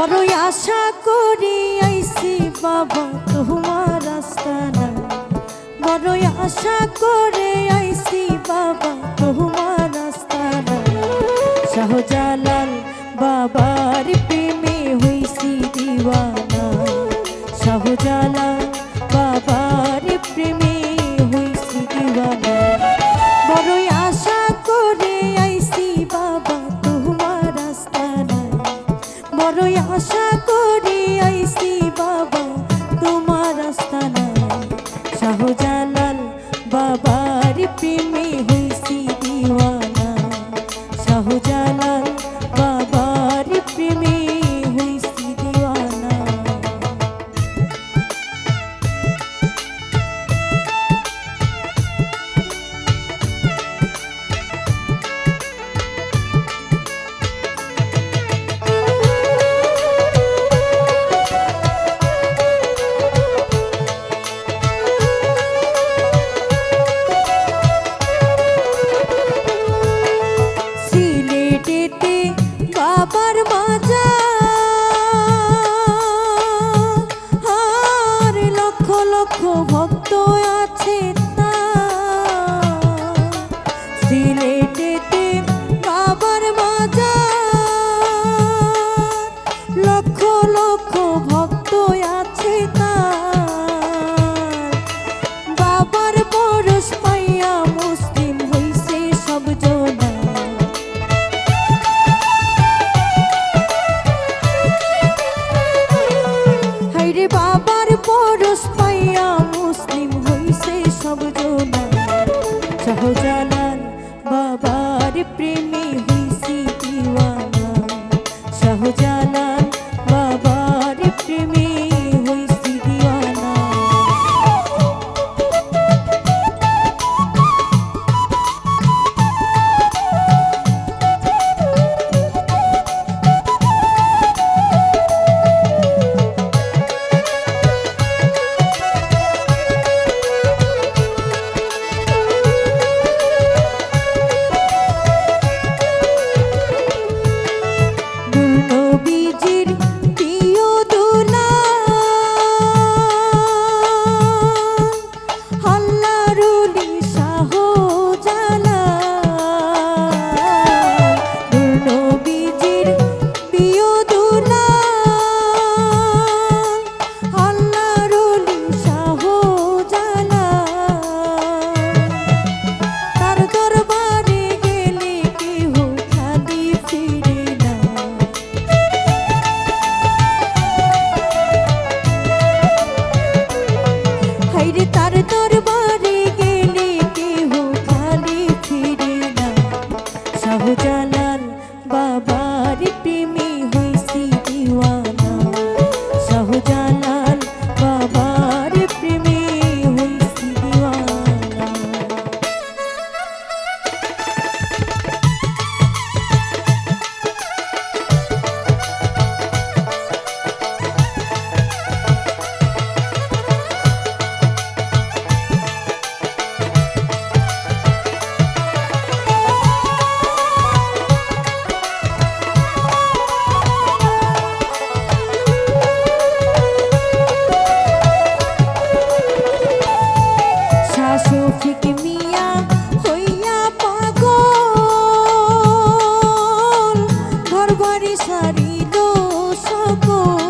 বড় আশা করি আইসি বাবা, তোমার আস্তানা বড় আশা করে আইসি বাবা, তোমার আস্তানা সহজা লক্ষ ভক্ত আছে সিলেটেতে বাবার মাজা লক্ষ লক্ষ ভক্ত দালাল বাবার প্রেমী be গো। সকল